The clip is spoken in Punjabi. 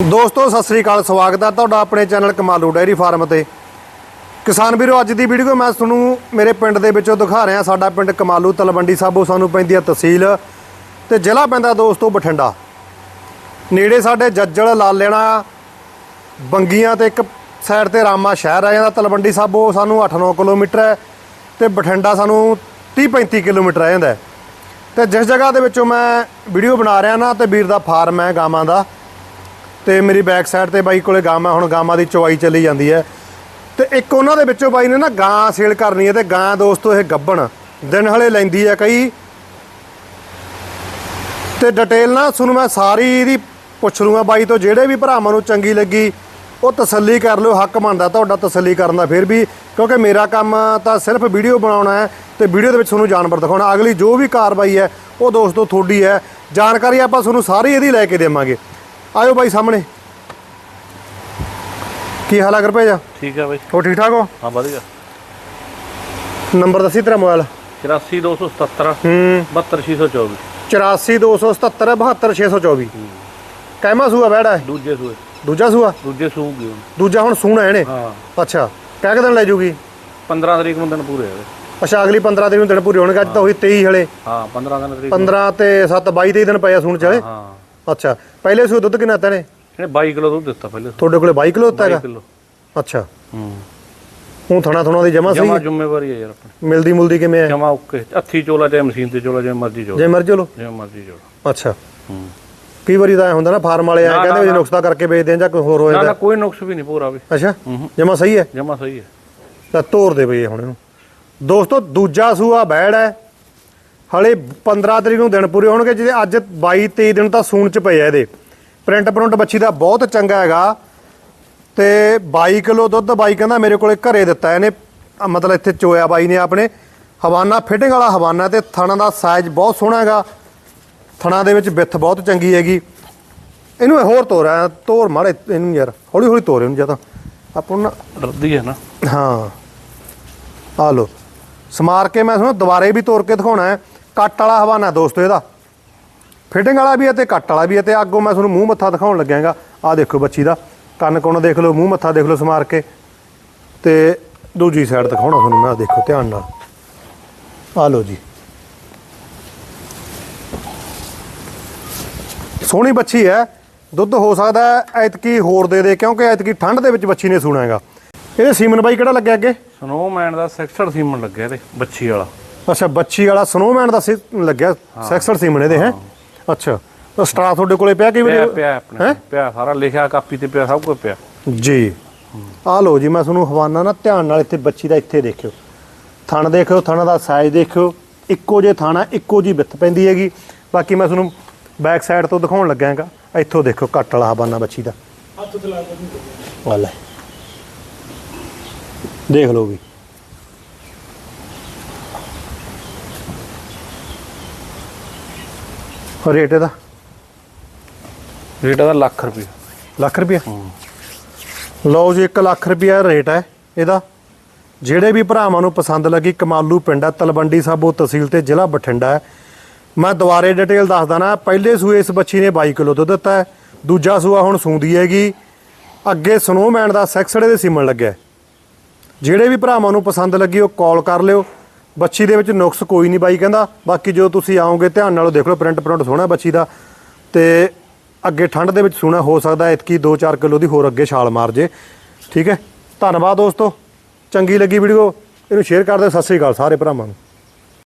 ਦੋਸਤੋ, ਸਤਿ ਸ੍ਰੀ ਅਕਾਲ, ਸਵਾਗਤ ਹੈ ਤੁਹਾਡਾ ਆਪਣੇ ਚੈਨਲ ਕਮਾਲੂ ਡੈਰੀ ਫਾਰਮ ਤੇ। ਕਿਸਾਨ ਵੀਰੋ, ਅੱਜ ਦੀ ਵੀਡੀਓ ਮੈਂ ਤੁਹਾਨੂੰ ਮੇਰੇ ਪਿੰਡ ਦੇ ਵਿੱਚੋਂ ਦਿਖਾ ਰਿਹਾ। ਸਾਡਾ ਪਿੰਡ ਕਮਾਲੂ ਤਲਵੰਡੀ ਸਾਬੋ ਸਾਨੂੰ ਪੈਂਦੀ ਹੈ ਤਹਿਸੀਲ ਤੇ ਜ਼ਿਲ੍ਹਾ ਪੈਂਦਾ ਦੋਸਤੋ ਬਠਿੰਡਾ। ਨੇੜੇ ਸਾਡੇ ਜੱਜਲ, ਲਾਲੇਣਾ, ਬੰਗੀਆਂ ਤੇ ਇੱਕ ਸਾਈਡ ਤੇ ਰਾਮਾ ਸ਼ਹਿਰ ਆ ਜਾਂਦਾ ਤਲਵੰਡੀ ਸਾਬੋ। ਸਾਨੂੰ 8-9 ਕਿਲੋਮੀਟਰ ਹੈ ਤੇ ਬਠਿੰਡਾ ਸਾਨੂੰ 30-35 ਕਿਲੋਮੀਟਰ ਆ ਜਾਂਦਾ ਹੈ। ਤੇ ਜਿਸ ਜਗ੍ਹਾ ਦੇ ਵਿੱਚੋਂ ਮੈਂ ਵੀਡੀਓ ਬਣਾ ਰਿਹਾ ਨਾ, ਤੇ ਵੀਰ ਦਾ ਫਾਰਮ ਹੈ ਗਾਵਾਂ ਦਾ। ਤੇ ਮੇਰੀ ਬੈਕ ਸਾਈਡ ਤੇ ਬਾਈ ਕੋਲੇ ਗਾਵਾਂ ਹੁਣ ਗਾਵਾਂ ਦੀ ਚਵਾਈ ਚੱਲੀ ਜਾਂਦੀ ਹੈ। ਤੇ ਇੱਕ ਉਹਨਾਂ ਦੇ ਵਿੱਚੋਂ ਬਾਈ ਨੇ ਨਾ ਗਾਂ ਸੇਲ ਕਰਨੀ ਹੈ ਤੇ ਗਾਂ ਦੋਸਤੋ ਇਹ ਗੱਬਣ, ਦਿਨ ਹਲੇ ਲੈਂਦੀ ਹੈ ਕਈ। ਤੇ ਡਿਟੇਲ ਨਾ ਤੁਹਾਨੂੰ ਮੈਂ ਸਾਰੀ ਇਹਦੀ ਪੁੱਛ ਲੂੰਗਾ ਬਾਈ ਤੋਂ, ਜਿਹੜੇ ਵੀ ਭਰਾਵਾਂ ਨੂੰ ਚੰਗੀ ਲੱਗੀ, ਉਹ ਤਸੱਲੀ ਕਰ ਲਿਓ, ਹੱਕ ਬਣਦਾ ਤੁਹਾਡਾ ਤਸੱਲੀ ਕਰਨ ਦਾ ਫਿਰ ਵੀ, ਕਿਉਂਕਿ ਮੇਰਾ ਕੰਮ ਤਾਂ ਸਿਰਫ ਵੀਡੀਓ ਬਣਾਉਣਾ ਹੈ ਤੇ ਵੀਡੀਓ ਦੇ ਵਿੱਚ ਤੁਹਾਨੂੰ ਜਾਨਵਰ ਦਿਖਾਉਣਾ। ਅਗਲੀ ਜੋ ਵੀ ਕਾਰਵਾਈ ਹੈ, ਉਹ ਦੋਸਤੋ ਤੁਹਾਡੀ ਹੈ। ਜਾਣਕਾਰੀ ਆਪਾਂ ਤੁਹਾਨੂੰ ਸਾਰੀ ਇਹਦੀ ਲੈ ਕੇ ਦੇਵਾਂਗੇ। ਆਇਓ ਬਾਈ ਸਾਹਮਣੇ। ਕੀ ਹਾਲ ਹੈ ਗੁਰਪ੍ਰੀਤ ਠੀਕ ਹੈ ਬਾਈ। ਹੋ ਠੀਕ ਠਾਕ ਹੋ? ਹਾਂ ਵਧੀਆ। ਨੰਬਰ ਦੱਸੀ ਤੇਰਾ ਮੋਬਾਈਲ। 84277 ਹੂੰ। 72624 84277 72624 ਕਹਿਮਾ ਸੂਆ ਬੈੜਾ ਦੂਜੇ ਸੂਏ। ਦੂਜਾ ਸੂਆ? ਦੂਜੇ ਸੂ ਗਏ ਹੁਣ। ਦੂਜਾ ਹੁਣ ਸੂਣਾ ਇਹਨੇ? ਹਾਂ। ਅੱਛਾ। ਕਹਿ ਕੇ ਦਿਨ ਲੈ ਜੂਗੀ? 15 ਤਰੀਕ ਨੂੰ ਦਿਨ ਪੂਰੇ ਹੋਏ ਅੱਛਾ ਅਗਲੀ 15 ਦਿਨ ਨੂੰ ਦਿਨ ਪੂਰੇ ਹੋਣਗੇ ਅੱਜ ਤਾਂ ਹੋਈ 23 ਹਲੇ। ਹਾਂ 15 ਦਿਨ ਤਰੀਕ ਨੂੰ। 15 ਤੇ 7 22 23 ਦਿਨ ਪਏ ਆ ਸੂਣ ਚਲੇ ਹਾਂ। ਅੱਛਾ ਪਹਿਲੇ ਸੂ ਦੁੱਧ ਕਿੰਨਾ ਤੈਨੇ ਇਹਨੇ? 22 ਕਿਲੋ ਦੁੱਧ ਦਿੱਤਾ ਪਹਿਲੇ ਤੁਹਾਡੇ ਕੋਲੇ 22 ਕਿਲੋ ਦਿੱਤਾ 22 ਹੈਗਾ? ਕਿਲੋ। ਅੱਛਾ। ਹੂੰ। ਹੁਣ ਥਣਾ ਥਣਾ ਦੀ ਜਮਾ ਸਹੀ ਜਮਾ? ਜ਼ਿੰਮੇਵਾਰੀ ਹੈ ਯਾਰ ਆਪਣੀ। ਮਿਲਦੀ ਮੁਲਦੀ ਕਿਵੇਂ ਹੈ? ਜਮਾ ਓਕੇ। ਹੱਥੀ ਚੋਲਾ ਚਾਹੇ ਮਸ਼ੀਨ ਤੇ ਚੋਲਾ ਜਿਵੇਂ ਮਰਜ਼ੀ ਚੋਲਾ। ਜੇ ਮਰਜ਼ੀ ਲੋ ਜਿਵੇਂ ਮਰਜ਼ੀ ਚੋਲਾ। ਅੱਛਾ। ਹੂੰ। ਕਈ ਵਾਰੀ ਤਾਂ ਐ ਹੁੰਦਾ ਨਾ ਫਾਰਮ ਵਾਲੇ ਆ ਨਾ, ਕਹਿੰਦੇ ਵੀ ਨਾ, ਨੁਕਸਾ ਕਰਕੇ ਵੇਚਦੇ ਆ ਜਾਂ ਕੋਈ ਹੋਰ ਹੋ ਨਾ ਨਾ ਜਾਂਦਾ। ਕੋਈ ਨੁਕਸ ਵੀ ਨਹੀਂ ਪੂਰਾ ਵੀ। ਅੱਛਾ। ਹੂੰ। ਜਮਾ ਸਹੀ ਹੈ? ਜਮਾ ਸਹੀ ਹੈ। ਤਾਂ ਤੋਰ ਦੇ ਬਈ ਹੁਣ ਇਹਨੂੰ। ਦੋਸਤੋ ਦੂਜਾ ਸੂਆ ਬੈੜ ਹੈ। ਹਲੇ 15 ਤਰੀਕ ਨੂੰ ਦਿਨ ਪੂਰੇ ਹੋਣਗੇ ਜਿਹਦੇ ਅੱਜ 22 23 ਦਿਨ ਤਾਂ ਸੂਣ ਚ ਪਏ ਆ ਇਹਦੇ। ਪ੍ਰਿੰਟ ਪ੍ਰਿੰਟ ਬੱਚੀ ਦਾ ਬਹੁਤ ਚੰਗਾ ਹੈਗਾ। ਤੇ 22 ਕਿਲੋ ਦੁੱਧ ਬਾਈ ਕਹਿੰਦਾ ਮੇਰੇ ਕੋਲੇ ਘਰੇ ਦਿੱਤਾ ਇਹਨੇ। ਮਤਲਬ ਇੱਥੇ ਚੋਇਆ ਬਾਈ ਨੇ ਆਪਣੇ। ਹਵਾਨਾ ਫਿਟਿੰਗ ਵਾਲਾ ਹਵਾਨਾ ਤੇ ਥਣਾ ਦਾ ਸਾਈਜ਼ ਬਹੁਤ ਸੋਹਣਾ ਹੈਗਾ। ਥਣਾ ਦੇ ਵਿੱਚ ਵਿੱਥ ਬਹੁਤ ਚੰਗੀ ਹੈਗੀ। ਇਹਨੂੰ ਹੋਰ ਤੋਰਿਆ ਤੋਰ ਮਾੜੇ ਇਹਨੂੰ ਯਾਰ। ਹੌਲੀ ਹੌਲੀ ਤੋਰ ਇਹਨੂੰ ਜਾਂ ਤਾਂ। ਆਪਾਂ ਨੂੰ ਡਰਦੀ ਹੈ ਨਾ। ਹਾਂ। ਆ ਲੋ ਸਮਾਰ ਕੇ ਮੈਂ ਤੁਹਾਨੂੰ ਦੁਬਾਰੇ ਵੀ ਤੋੜ ਕੇ ਦਿਖਾਉਣਾ ਹੈ। ਕੱਟ ਵਾਲਾ ਹਵਾਨਾ ਦੋਸਤੋ ਇਹਦਾ। ਫਿਟਿੰਗ ਵਾਲਾ ਵੀ ਹੈ ਤੇ ਕੱਟ ਵਾਲਾ ਵੀ ਹੈ ਤੇ ਅੱਗੋਂ ਮੈਂ ਤੁਹਾਨੂੰ ਮੂੰਹ ਮੱਥਾ ਦਿਖਾਉਣ ਲੱਗਿਆਗਾ। ਆ ਦੇਖੋ ਬੱਚੀ ਦਾ। ਕੰਨ ਕੋਣ ਦੇਖ ਲਓ, ਮੂੰਹ ਮੱਥਾ ਦੇਖ ਲਓ ਸਮਾਰ ਕੇ। ਤੇ ਦੂਜੀ ਸਾਈਡ ਦਿਖਾਉਣਾ ਤੁਹਾਨੂੰ ਮੈਂ ਦੇਖੋ ਧਿਆਨ ਨਾਲ। ਆ ਲਓ ਜੀ। ਸੋਹਣੀ ਬੱਚੀ ਹੈ। ਦੁੱਧ ਹੋ ਸਕਦਾ ਐਤਕੀ ਹੋਰ ਦੇ ਦੇ, ਕਿਉਂਕਿ ਐਤਕੀ ਠੰਡ ਦੇ ਵਿੱਚ ਬੱਚੀ ਨੇ ਸੂਣਾ ਹੈਗਾ। ਇਹਦੇ ਸੀਮਨ ਬਾਈ ਕਿਹੜਾ ਲੱਗਿਆ ਅੱਗੇ? ਸਨੋਮੈਨ ਦਾ 66 ਸੀਮਨ ਲੱਗਿਆ ਇਹਦੇ, ਬੱਚੀ ਵਾਲਾ। ਅੱਛਾ ਬੱਚੀ ਵਾਲਾ ਸਨੋਮੈਨ ਦਾ ਸੀ ਲੱਗਿਆ ਸੈਕਸਲ ਸੀਮਨ ਇਹਦੇ ਹੈ? ਅੱਛਾ ਤਾਂ ਸਟਰਾ ਤੁਹਾਡੇ ਕੋਲੇ ਪਿਆ ਕਿ ਪਿਆ ਵੀ ਪਿਆ ਆਪਣੇ ਪਿਆ ਸਾਰਾ ਲਿਖਿਆ ਕਾਪੀ ਤੇ ਪਿਆ ਸਭ ਕੁਝ ਪਿਆ। ਜੀ। ਆ ਲਓ ਜੀ ਮੈਂ ਤੁਹਾਨੂੰ ਹਵਾਨਾ ਨਾ ਧਿਆਨ ਨਾਲ ਇੱਥੇ ਬੱਚੀ ਦਾ ਇੱਥੇ ਦੇਖਿਓ। ਥਣ ਦੇਖਿਓ ਥਣ ਦਾ ਸਾਈਜ਼ ਦੇਖਿਓ। ਇੱਕੋ ਜੇ ਥਾਣਾ ਇੱਕੋ ਜੀ ਵਿੱਥ ਪੈਂਦੀ ਹੈਗੀ। ਬਾਕੀ ਮੈਂ ਤੁਹਾਨੂੰ ਬੈਕ ਸਾਈਡ ਤੋਂ ਦਿਖਾਉਣ ਲੱਗਾ ਹੈਗਾ ਇੱਥੋਂ ਦੇਖੋ ਕੱਟ ਵਾਲਾ ਹਵਾਨਾ ਬੱਚੀ ਦਾ। ਹੱਥ ਚਲਾ ਲੈ। ਦੇਖ ਲਓ ਵੀ। ਰੇਟ ਇਹਦਾ? ਰੇਟ ਦਾ ਲੱਖ ਰੁਪਏ। ਲੱਖ ਰੁਪਇਆ? ਲਓ ਜੀ 1 ਲੱਖ ਰੁਪਇਆ ਰੇਟ ਹੈ ਇਹਦਾ। ਜਿਹੜੇ ਵੀ ਭਰਾਵਾਂ ਨੂੰ ਪਸੰਦ ਲੱਗੀ ਕਮਾਲੂ ਪਿੰਡ ਹੈ ਤਲਵੰਡੀ ਸਾਬੋ ਤਹਿਸੀਲ ਤੇ ਜ਼ਿਲ੍ਹਾ ਬਠਿੰਡਾ ਹੈ। ਮੈਂ ਦੁਬਾਰੇ ਡਿਟੇਲ ਦੱਸਦਾ ਨਾ ਪਹਿਲੇ ਸੂਏ ਇਸ ਬੱਚੀ ਨੇ 22 ਕਿਲੋ ਦੁੱਧ ਦਿੱਤਾ ਹੈ ਦੂਜਾ ਸੂਆ ਹੁਣ ਸੂੰਦੀ ਹੈਗੀ। ਅੱਗੇ ਸਨੋਮੈਨ ਦਾ ਸੈਕਸੜੇ ਦੇ ਸੀਮਨ ਲੱਗਿਆ। ਜਿਹੜੇ ਵੀ ਭਰਾਵਾਂ ਨੂੰ ਪਸੰਦ ਲੱਗੀ ਉਹ ਕਾਲ ਕਰ ਲਿਓ। ਬੱਚੀ ਦੇ ਵਿੱਚ ਨੁਕਸ ਕੋਈ ਨਹੀਂ ਬਾਈ ਕਹਿੰਦਾ। ਬਾਕੀ ਜੋ ਤੁਸੀਂ ਆਓਗੇ, ਧਿਆਨ ਨਾਲ ਦੇਖ ਲਓ ਪ੍ਰਿੰਟ ਪ੍ਰਿੰਟ ਸੋਹਣਾ ਬੱਚੀ ਦਾ। ਤੇ ਅੱਗੇ ਠੰਡ ਦੇ ਵਿੱਚ ਸੋਹਣਾ ਹੋ ਸਕਦਾ ਇਤਕੀ 2-4 ਕਿਲੋ ਦੀ ਹੋਰ ਅੱਗੇ ਛਾਲ ਮਾਰ ਜੇ। ਠੀਕ ਹੈ? ਧੰਨਵਾਦ ਦੋਸਤੋ। ਚੰਗੀ ਲੱਗੀ ਵੀਡੀਓ। ਇਹਨੂੰ ਸ਼ੇਅਰ ਕਰ ਦਿਓ। ਸਤਿ ਸ੍ਰੀ ਅਕਾਲ ਸਾਰੇ ਭਰਾਵਾਂ ਨੂੰ।